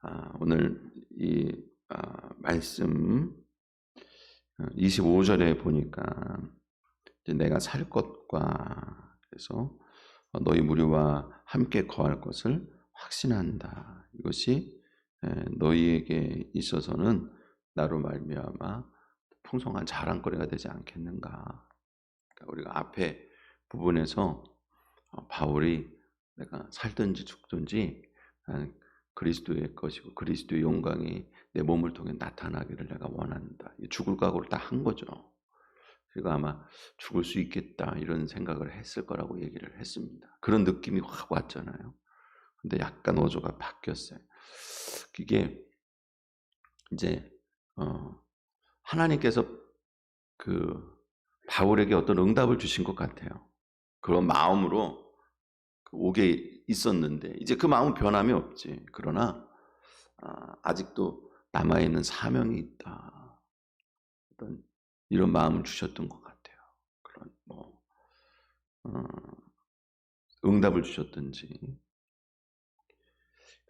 아, 오늘 이 아, 말씀 25절에 보니까 이제 내가 살 것과 그래서 너희 무리와 함께 거할 것을 확신한다. 이것이 에, 너희에게 있어서는 나로 말미암아 풍성한 자랑거리가 되지 않겠는가. 그러니까 우리가 앞에 부분에서 어, 바울이 내가 살든지 죽든지 나는 그리스도의 것이고 그리스도의 영광이 내 몸을 통해 나타나기를 내가 원한다. 죽을 각오를 다 한 거죠. 그리고 아마 죽을 수 있겠다 이런 생각을 했을 거라고 얘기를 했습니다. 그런 느낌이 확 왔잖아요. 근데 약간 어조가 바뀌었어요. 그게 이제 어 하나님께서 그 바울에게 어떤 응답을 주신 것 같아요. 그런 마음으로 그 오게 있었는데 이제 그 마음은 변함이 없지. 그러나 아, 아직도 남아 있는 사명이 있다. 어떤 이런 마음을 주셨던 것 같아요. 그런 뭐 어, 응답을 주셨든지.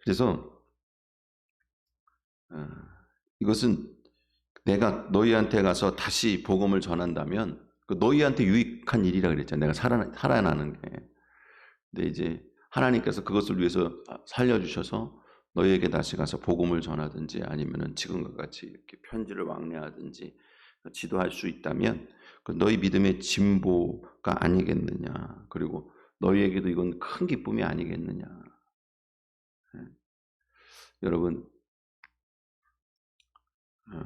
그래서 어, 이것은 내가 너희한테 가서 다시 복음을 전한다면 그 너희한테 유익한 일이라 그랬잖아요. 내가 살아, 살아나는 게. 근데 이제 하나님께서 그것을 위해서 살려주셔서 너희에게 다시 가서 복음을 전하든지 아니면은 지금과 같이 이렇게 편지를 왕래하든지 지도할 수 있다면 그 너희 믿음의 진보가 아니겠느냐. 그리고 너희에게도 이건 큰 기쁨이 아니겠느냐. 네. 여러분, 어,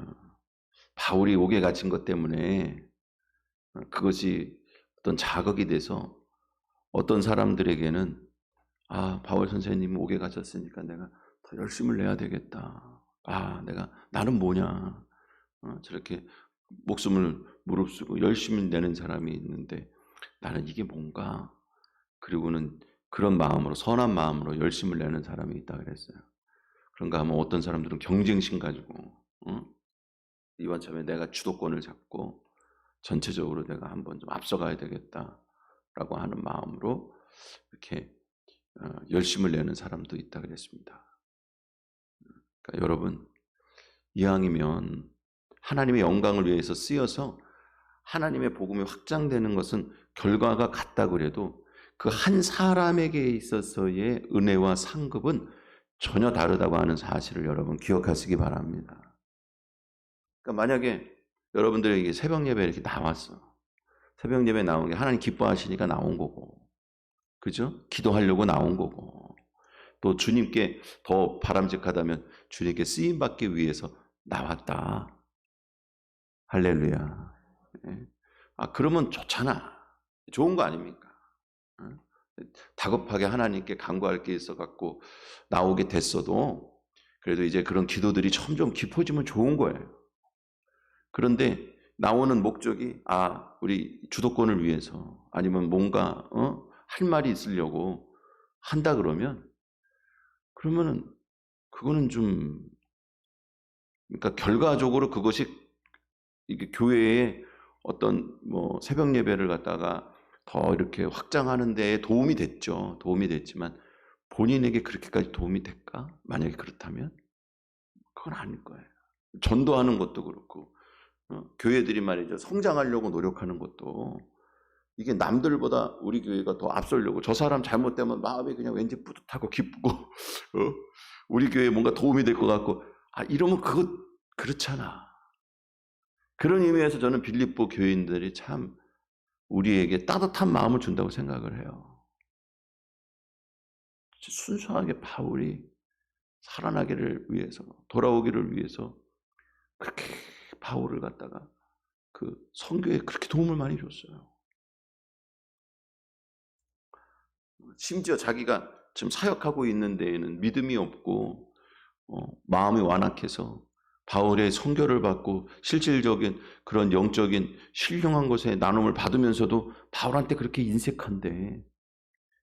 바울이 옥에 갇힌 것 때문에 그것이 어떤 자극이 돼서 어떤 사람들에게는 아 바울 선생님 옥에 갇혔으니까 내가 더 열심을 내야 되겠다. 아 내가 나는 뭐냐 어, 저렇게 목숨을 무릅쓰고 열심히 내는 사람이 있는데 나는 이게 뭔가 그리고는 그런 마음으로 선한 마음으로 열심을 내는 사람이 있다 그랬어요. 그런가 하면 어떤 사람들은 경쟁심 가지고 어? 이번 참에 내가 주도권을 잡고 전체적으로 내가 한번 좀 앞서가야 되겠다라고 하는 마음으로 이렇게 어, 열심을 내는 사람도 있다 그랬습니다. 그러니까 여러분 이왕이면 하나님의 영광을 위해서 쓰여서 하나님의 복음이 확장되는 것은 결과가 같다 그래도 그 한 사람에게 있어서의 은혜와 상급은 전혀 다르다고 하는 사실을 여러분 기억하시기 바랍니다. 그러니까 만약에 여러분들에게 새벽 예배 이렇게 나왔어. 새벽 예배 나온 게 하나님 기뻐하시니까 나온 거고. 그죠? 기도하려고 나온 거고. 또 주님께 더 바람직하다면 주님께 쓰임 받기 위해서 나왔다. 할렐루야. 예. 아, 그러면 좋잖아. 좋은 거 아닙니까? 다급하게 하나님께 간구할 게 있어 갖고 나오게 됐어도 그래도 이제 그런 기도들이 점점 깊어지면 좋은 거예요. 그런데 나오는 목적이 아 우리 주도권을 위해서 아니면 뭔가 어? 할 말이 있으려고 한다 그러면 그러면은 그거는 좀 그러니까 결과적으로 그것이 이게 교회에 어떤 뭐 새벽 예배를 갖다가 더 이렇게 확장하는 데 도움이 됐죠. 도움이 됐지만 본인에게 그렇게까지 도움이 될까? 만약에 그렇다면 그건 아닐 거예요. 전도하는 것도 그렇고 어, 교회들이 말이죠. 성장하려고 노력하는 것도 이게 남들보다 우리 교회가 더 앞서려고 저 사람 잘못되면 마음이 그냥 왠지 뿌듯하고 기쁘고 어? 우리 교회에 뭔가 도움이 될 것 같고 아 이러면 그것 그렇잖아. 그런 의미에서 저는 빌립보 교인들이 참 우리에게 따뜻한 마음을 준다고 생각을 해요. 순수하게 바울이 살아나기를 위해서 돌아오기를 위해서 그렇게 바울을 갖다가 그 성교에 그렇게 도움을 많이 줬어요. 심지어 자기가 지금 사역하고 있는 데에는 믿음이 없고 어, 마음이 완악해서 바울의 성교를 받고 실질적인 그런 영적인 신령한 것에 나눔을 받으면서도 바울한테 그렇게 인색한데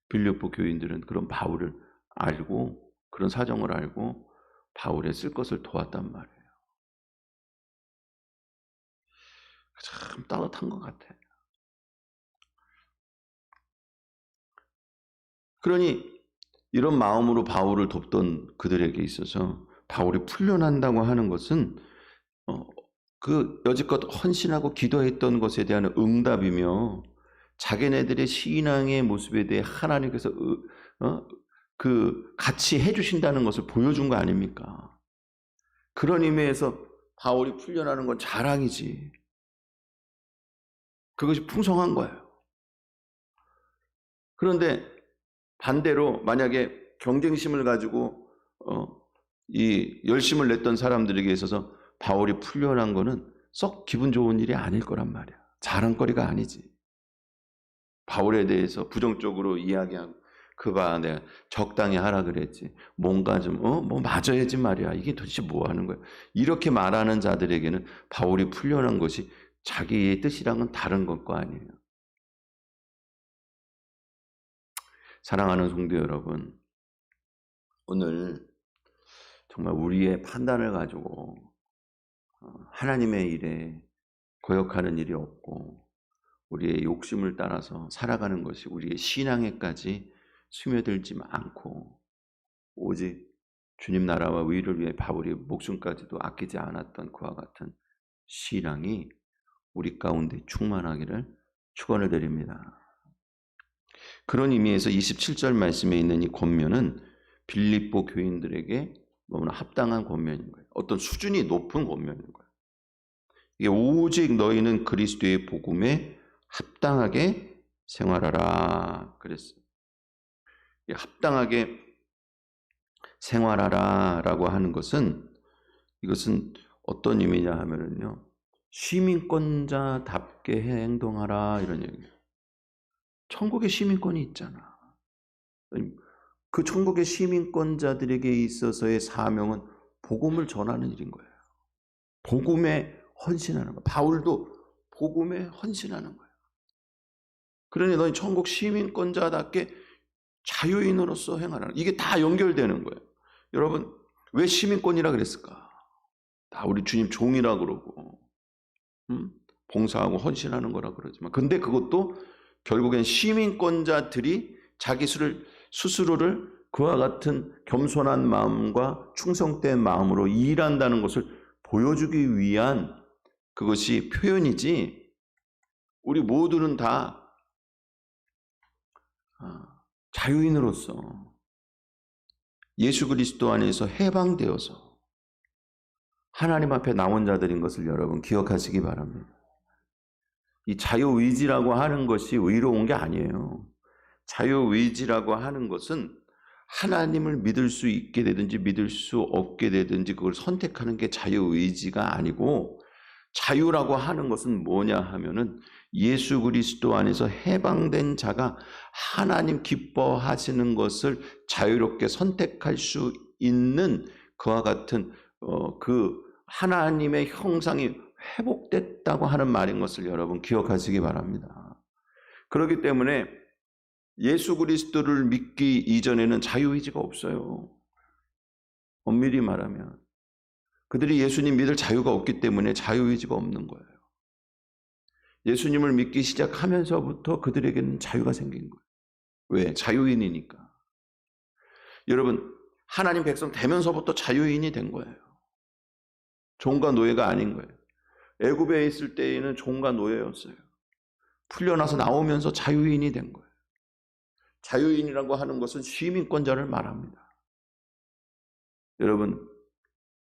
빌립보 교인들은 그런 바울을 알고 그런 사정을 알고 바울의 쓸 것을 도왔단 말이에요. 참 따뜻한 것 같아. 그러니 이런 마음으로 바울을 돕던 그들에게 있어서 바울이 풀려난다고 하는 것은 어, 그 여지껏 헌신하고 기도했던 것에 대한 응답이며 자기네들의 신앙의 모습에 대해 하나님께서 어, 그 같이 해주신다는 것을 보여준 거 아닙니까? 그런 의미에서 바울이 풀려나는 건 자랑이지. 그것이 풍성한 거예요. 그런데 반대로 만약에 경쟁심을 가지고 어, 이 열심을 냈던 사람들에게 있어서 바울이 풀려난 거는 썩 기분 좋은 일이 아닐 거란 말이야. 자랑거리가 아니지. 바울에 대해서 부정적으로 이야기하고 그봐 내가 적당히 하라 그랬지. 뭔가 좀 어 뭐 맞아야지 말이야. 이게 도대체 뭐 하는 거야? 이렇게 말하는 자들에게는 바울이 풀려난 것이 자기의 뜻이랑은 다른 것과 아니에요. 사랑하는 성도 여러분, 오늘 정말 우리의 판단을 가지고 어, 하나님의 일에 거역하는 일이 없고 우리의 욕심을 따라서 살아가는 것이 우리의 신앙에까지 스며들지 않고 오직 주님 나라와 의를 위해 바울이 목숨까지도 아끼지 않았던 그와 같은 신앙이 우리 가운데 충만하기를 축원을 드립니다. 그런 의미에서 27절 말씀에 있는 이 권면은 빌립보 교인들에게 너무나 합당한 권면인 거예요. 어떤 수준이 높은 권면인 거예요. 이게 오직 너희는 그리스도의 복음에 합당하게 생활하라 그랬어요. 합당하게 생활하라라고 하는 것은 이것은 어떤 의미냐 하면은요. 시민권자답게 행동하라 이런 얘기예요. 천국에 시민권이 있잖아. 그 천국의 시민권자들에게 있어서의 사명은 복음을 전하는 일인 거예요. 복음에 헌신하는 거. 바울도 복음에 헌신하는 거예요. 그러니 너희 천국 시민권자답게 자유인으로서 행하라. 이게 다 연결되는 거예요. 여러분, 왜 시민권이라 그랬을까? 다 우리 주님 종이라 그러고, 음? 봉사하고 헌신하는 거라 그러지만. 근데 그것도 결국엔 시민권자들이 자기 수를, 스스로를 그와 같은 겸손한 마음과 충성된 마음으로 일한다는 것을 보여주기 위한 그것이 표현이지, 우리 모두는 다 아, 자유인으로서 예수 그리스도 안에서 해방되어서 하나님 앞에 나온 자들인 것을 여러분 기억하시기 바랍니다. 이 자유의지라고 하는 것이 의로운 게 아니에요. 자유의지라고 하는 것은 하나님을 믿을 수 있게 되든지 믿을 수 없게 되든지 그걸 선택하는 게 자유의지가 아니고 자유라고 하는 것은 뭐냐 하면은 예수 그리스도 안에서 해방된 자가 하나님 기뻐하시는 것을 자유롭게 선택할 수 있는 그와 같은 어, 그 하나님의 형상이 회복됐다고 하는 말인 것을 여러분 기억하시기 바랍니다. 그렇기 때문에 예수 그리스도를 믿기 이전에는 자유의지가 없어요. 엄밀히 말하면 그들이 예수님 믿을 자유가 없기 때문에 자유의지가 없는 거예요. 예수님을 믿기 시작하면서부터 그들에게는 자유가 생긴 거예요. 왜? 자유인이니까. 여러분, 하나님 백성 되면서부터 자유인이 된 거예요. 종과 노예가 아닌 거예요. 애굽에 있을 때에는 종과 노예였어요. 풀려나서 나오면서 자유인이 된 거예요. 자유인이라고 하는 것은 시민권자를 말합니다. 여러분,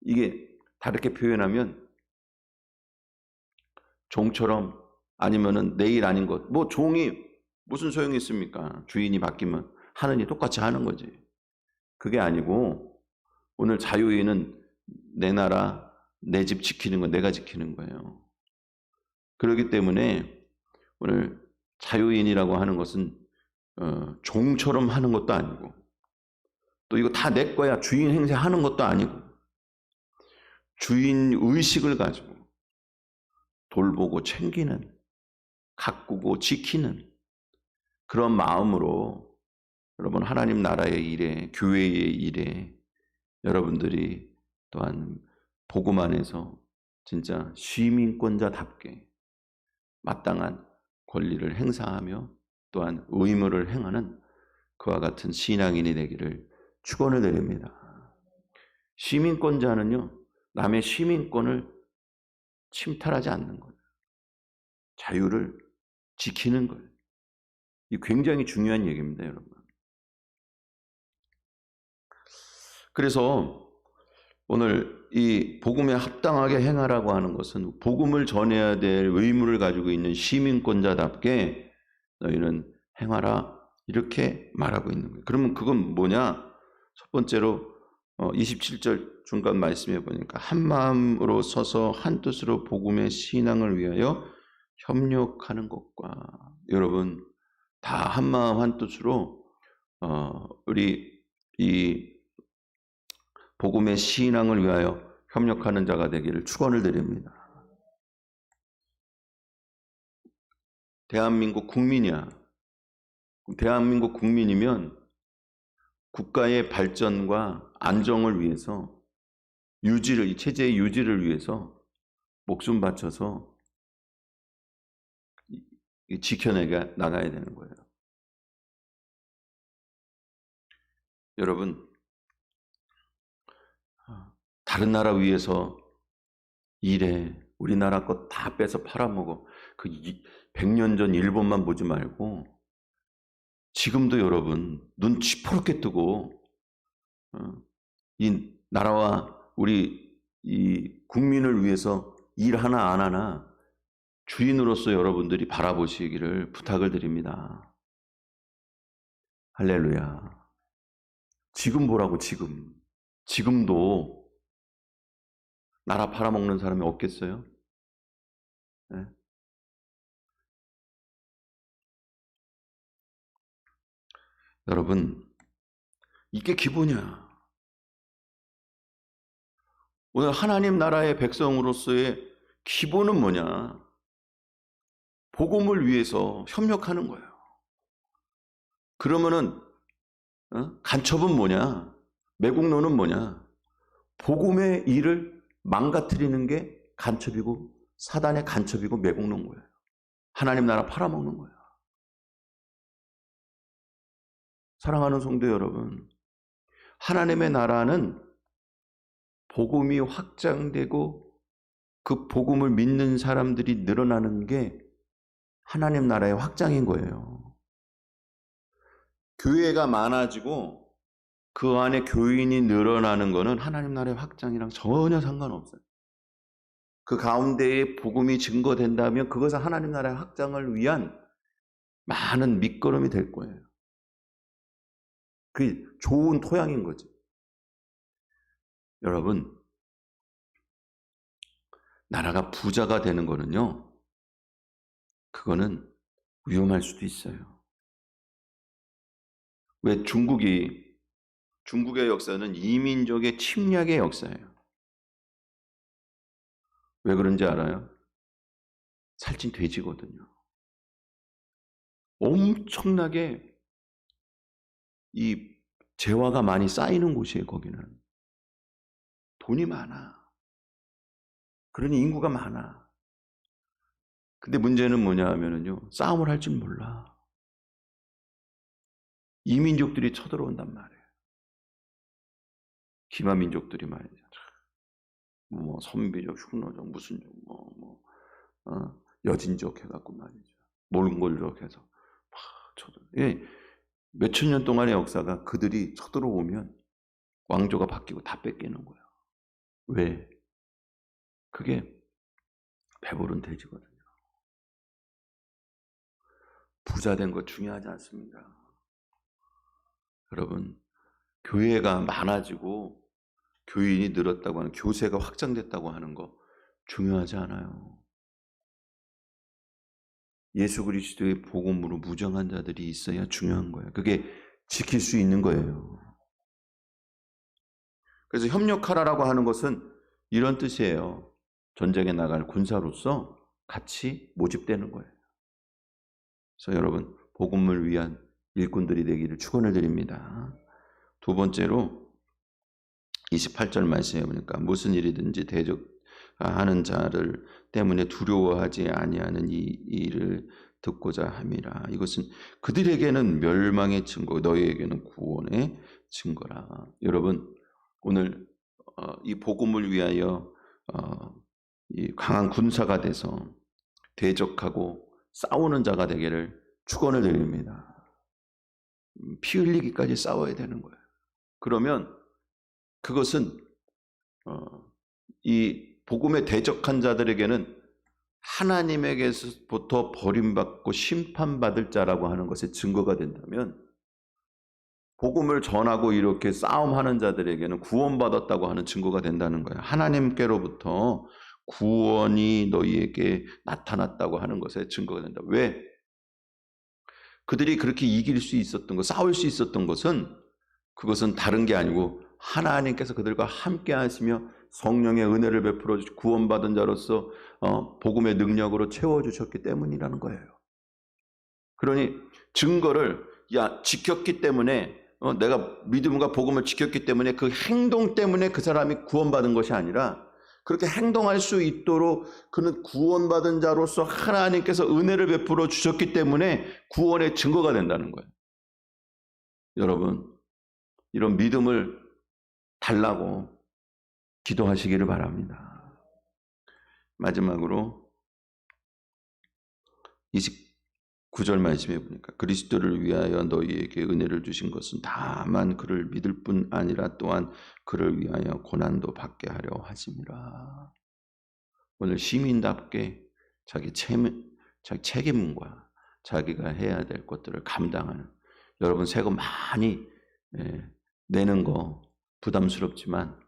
이게 다르게 표현하면 종처럼 아니면은 내일 아닌 것. 뭐 종이 무슨 소용이 있습니까? 주인이 바뀌면 일 똑같이 하는 거지. 그게 아니고 오늘 자유인은 내 나라, 내 집 지키는 거 내가 지키는 거예요. 그렇기 때문에 오늘 자유인이라고 하는 것은 어, 종처럼 하는 것도 아니고 또 이거 다 내 거야 주인 행세하는 것도 아니고 주인 의식을 가지고 돌보고 챙기는 가꾸고 지키는 그런 마음으로 여러분 하나님 나라의 일에 교회의 일에 여러분들이 또한 복음 안에서 진짜 시민권자답게 마땅한 권리를 행사하며 또한 의무를 행하는 그와 같은 신앙인이 되기를 축원을 드립니다. 시민권자는요, 남의 시민권을 침탈하지 않는 거예요. 자유를 지키는 거예요. 이 굉장히 중요한 얘기입니다, 여러분. 그래서 오늘 이 복음에 합당하게 행하라고 하는 것은 복음을 전해야 될 의무를 가지고 있는 시민권자답게 너희는 행하라 이렇게 말하고 있는 거예요. 그러면 그건 뭐냐? 첫 번째로 27절 중간 말씀해 보니까 한 마음으로 서서 한 뜻으로 복음의 신앙을 위하여 협력하는 것과 여러분 다 한 마음 한 뜻으로 어, 우리 이 복음의 신앙을 위하여 협력하는 자가 되기를 축원을 드립니다. 대한민국 국민이야. 대한민국 국민이면 국가의 발전과 안정을 위해서 유지를 이 체제의 유지를 위해서 목숨 바쳐서 지켜내가 나가야 되는 거예요. 여러분 다른 나라 위해서 일해 우리나라 것 다 빼서 팔아먹어 그 100년 전 일본만 보지 말고 지금도 여러분 눈 시퍼렇게 뜨고 어, 이 나라와 우리 이 국민을 위해서 일 하나 안 하나 주인으로서 여러분들이 바라보시기를 부탁을 드립니다. 할렐루야. 지금 보라고 지금. 지금도 나라 팔아먹는 사람이 없겠어요? 네? 여러분, 이게 기본이야. 오늘 하나님 나라의 백성으로서의 기본은 뭐냐? 복음을 위해서 협력하는 거예요. 그러면은 어? 간첩은 뭐냐? 매국노는 뭐냐? 복음의 일을 망가뜨리는 게 간첩이고 사단의 간첩이고 매국노인 거예요. 하나님 나라 팔아먹는 거예요. 사랑하는 성도 여러분, 하나님의 나라는 복음이 확장되고 그 복음을 믿는 사람들이 늘어나는 게 하나님 나라의 확장인 거예요. 교회가 많아지고 그 안에 교인이 늘어나는 것은 하나님 나라의 확장이랑 전혀 상관없어요. 그 가운데에 복음이 증거된다면 그것은 하나님 나라의 확장을 위한 많은 밑거름이 될 거예요. 그 좋은 토양인 거지. 여러분, 나라가 부자가 되는 거는요, 그거는 위험할 수도 있어요. 왜 중국이, 중국의 역사는 이민족의 침략의 역사예요. 왜 그런지 알아요? 살찐 돼지거든요. 엄청나게 이 재화가 많이 쌓이는 곳이에요, 거기는. 돈이 많아. 그러니 인구가 많아. 근데 문제는 뭐냐 하면은요, 싸움을 할 줄 몰라. 이민족들이 쳐들어온단 말이에요. 기마 민족들이 말이죠. 뭐 선비족, 흉노족, 무슨 족, 뭐, 뭐 어, 여진족 해갖고 말이죠. 몽골족 해서 막 쳐들. 예, 몇천 년 동안의 역사가 그들이 쳐들어오면 왕조가 바뀌고 다 뺏기는 거예요. 왜? 그게 배부른 돼지거든요. 부자 된 거 중요하지 않습니다. 여러분, 교회가 많아지고 교인이 늘었다고 하는 교세가 확장됐다고 하는 거 중요하지 않아요. 예수 그리스도의 복음으로 무정한 자들이 있어야 중요한 거예요. 그게 지킬 수 있는 거예요. 그래서 협력하라라고 하는 것은 이런 뜻이에요. 전쟁에 나갈 군사로서 같이 모집되는 거예요. 그래서 여러분 복음을 위한 일꾼들이 되기를 축원을 드립니다. 두 번째로 28절 말씀해 보니까 무슨 일이든지 대적하는 자를 때문에 두려워하지 아니하는 이 일을 듣고자 함이라. 이것은 그들에게는 멸망의 증거, 너희에게는 구원의 증거라. 여러분 오늘 이 복음을 위하여 어, 이 강한 군사가 돼서 대적하고 싸우는 자가 되기를 축원을 드립니다. 음, 피 흘리기까지 싸워야 되는 거예요. 그러면 그것은 어, 이 복음에 대적한 자들에게는 하나님에게서부터 버림받고 심판받을 자라고 하는 것의 증거가 된다면 복음을 전하고 이렇게 싸움하는 자들에게는 구원받았다고 하는 증거가 된다는 거예요. 하나님께로부터 구원이 너희에게 나타났다고 하는 것의 증거가 된다. 왜? 그들이 그렇게 이길 수 있었던 것, 싸울 수 있었던 것은 그것은 다른 게 아니고 하나님께서 그들과 함께 하시며 성령의 은혜를 베풀어 주시 구원받은 자로서 어, 복음의 능력으로 채워 주셨기 때문이라는 거예요. 그러니 증거를 야 지켰기 때문에 어, 내가 믿음과 복음을 지켰기 때문에 그 행동 때문에 그 사람이 구원받은 것이 아니라 그렇게 행동할 수 있도록 그는 구원받은 자로서 하나님께서 은혜를 베풀어 주셨기 때문에 구원의 증거가 된다는 거예요. 여러분, 이런 믿음을 달라고 기도하시기를 바랍니다. 마지막으로 29절 말씀해 보니까 그리스도를 위하여 너희에게 은혜를 주신 것은 다만 그를 믿을 뿐 아니라 또한 그를 위하여 고난도 받게 하려 하심이라. 오늘 시민답게 자기 책임, 책임과 자기가 해야 될 것들을 감당하는 여러분 세금 많이 예, 내는 거 부담스럽지만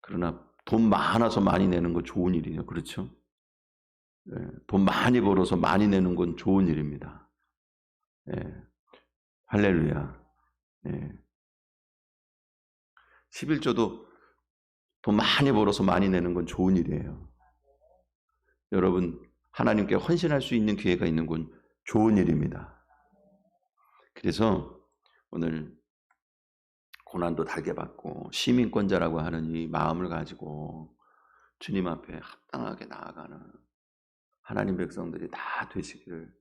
그러나 돈 많아서 많이 내는 거 좋은 일이에요. 그렇죠? 예, 돈 많이 벌어서 많이 내는 건 좋은 일입니다. 예, 할렐루야. 예. 11조도 돈 많이 벌어서 많이 내는 건 좋은 일이에요. 여러분, 하나님께 헌신할 수 있는 기회가 있는 건 좋은 일입니다. 그래서 오늘 고난도 달게 받고 시민권자라고 하는 이 마음을 가지고 주님 앞에 합당하게 나아가는 하나님 백성들이 다 되시기를